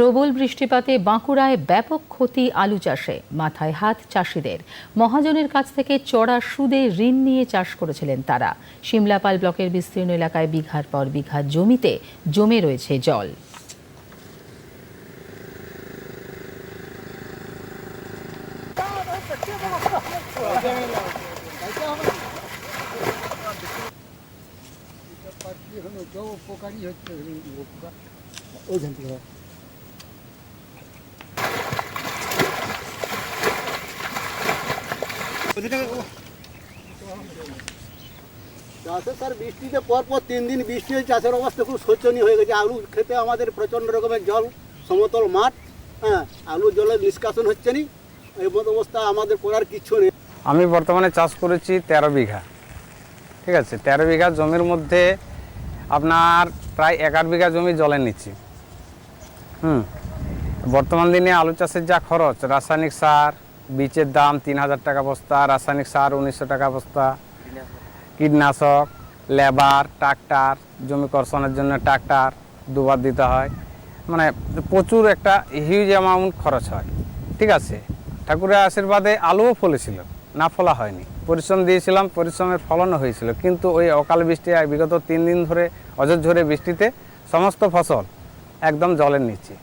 প্রবল বৃষ্টিপাতে বাঁকুড়ায় ব্যাপক ক্ষতি আলু চাষে, মাথায় হাত চাষিদের। মহাজনের কাছ থেকে চড়া সুদে ঋণ নিয়ে চাষ করেছিলেন তারা। সিমলাপাল ব্লকের বিস্তীর্ণ এলাকায় বিঘার পর বিঘা জমিতে জমে রয়েছে জল। ওইখান থেকে চাষে স্যার বৃষ্টিতে পর পর তিন দিন বৃষ্টি হয়ে চাষের অবস্থা খুব শোচনীয় হয়ে গেছে। আলু খেতে আমাদের প্রচণ্ড রকমের জল, সমতল মাঠ হ্যাঁ আলু জলের নিষ্কাশন হচ্ছে না। এই মতো অবস্থা আমাদের করার কিছু নেই। আমি বর্তমানে চাষ করেছি তেরো বিঘা, ঠিক আছে? তেরো বিঘা জমির মধ্যে আপনার প্রায় এগারো বিঘা জমি জলে নিচ্ছি। হুম, বর্তমান দিনে আলু চাষের যা খরচ, রাসায়নিক সার বীজের দাম তিন হাজার টাকা বস্তা, রাসায়নিক সার উনিশশো টাকা বস্তা। কীটনাশক, লেবার, ট্রাক্টার, জমি কর্ষণের জন্য ট্রাক্টার দুবার দিতে হয়। মানে প্রচুর একটা হিউজ অ্যামাউন্ট খরচ হয়। ঠিক আছে? ঠাকুরের আশীর্বাদে আলুও ফলেছিল, না ফলা হয়নি। পরিশ্রম দিয়েছিলাম, পরিশ্রমের ফলনও হয়েছিল। কিন্তু ওই অকাল বৃষ্টি বিগত তিন দিন ধরে অঝোর ঝরে বৃষ্টিতে সমস্ত ফসল একদম জলের নিচে।